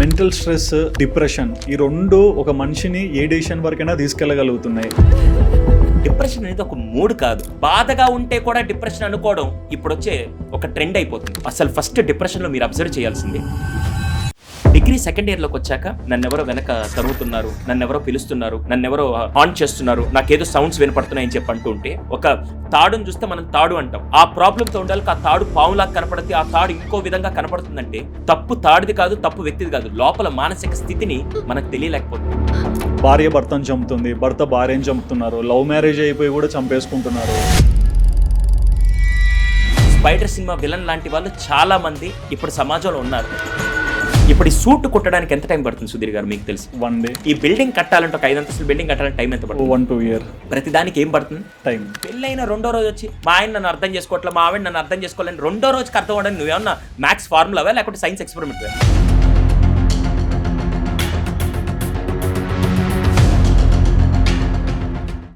Mental stress depression ఈ రెండు ఒక మనిషిని ఏ డెసిషన్ వరకైనా తీసుకెళ్ళగలుగుతున్నాయి. డిప్రెషన్ అనేది ఒక మూడ్ కాదు. బాధగా ఉంటే కూడా డిప్రెషన్ అనుకోవడం ఇప్పుడు వచ్చే ఒక ట్రెండ్ అయిపోతుంది. అసలు ఫస్ట్ డిప్రెషన్లో మీరు అబ్జర్వ్ చేయాల్సింది డిగ్రీ సెకండ్ ఇయర్లోకి వచ్చాక నన్ను ఎవరో వెనక తరుగుతున్నారు నన్ను ఎవరో పిలుస్తున్నారు నన్ను ఎవరో ఆన్ చేస్తున్నారు నాకేదో సౌండ్స్ వినపడుతున్నాయని చెప్పి అంటూ ఉంటే ఒక తాడుని చూస్తే మనం తాడు అంటాం. ఆ ప్రాబ్లంతో ఉండాలి ఆ తాడు పావులాగా కనపడితే ఆ తాడు ఇంకో విధంగా కనపడుతుందంటే తప్పు తాడిది కాదు తప్పు వ్యక్తిది కాదు. లోపల మానసిక స్థితిని మనకు తెలియలేకపోతుంది. భార్య భర్తను చంపుతుంది భర్త భార్యను చంపుతున్నారు లవ్ మ్యారేజ్ అయిపోయి కూడా చంపేసుకుంటున్నారు. స్పైడర్ సినిమా విలన్ లాంటి వాళ్ళు చాలా మంది ఇప్పుడు సమాజంలో ఉన్నారు. ఇప్పుడు ఈ సూట్ కుట్టడానికి ఎంత టైం పడుతుంది సుధీర్ గారు మీకు తెలుసు? One day. ఈ బిల్డింగ్ కట్టాలంటే ఒక ఐదు అంతస్తుల బిల్డింగ్ కట్టాలంటే టైం ఎంత పడుతుంది? One two year. ప్రతి దానికి ఏం పడుతుంది? టైం. పెళ్ళైన రెండో రోజు వచ్చి మా ఆయన నన్ను అర్థం చేసుకోవట్లే మా ఆవిడ నన్ను అర్థం చేసుకోవాలని రెండో రోజుకి అర్థం అవ్వడానికి నువ్వేమన్నా మ్యాథ్స్ ఫార్ములావా లేకపోతే సైన్స్ ఎక్స్పెరిమెంట్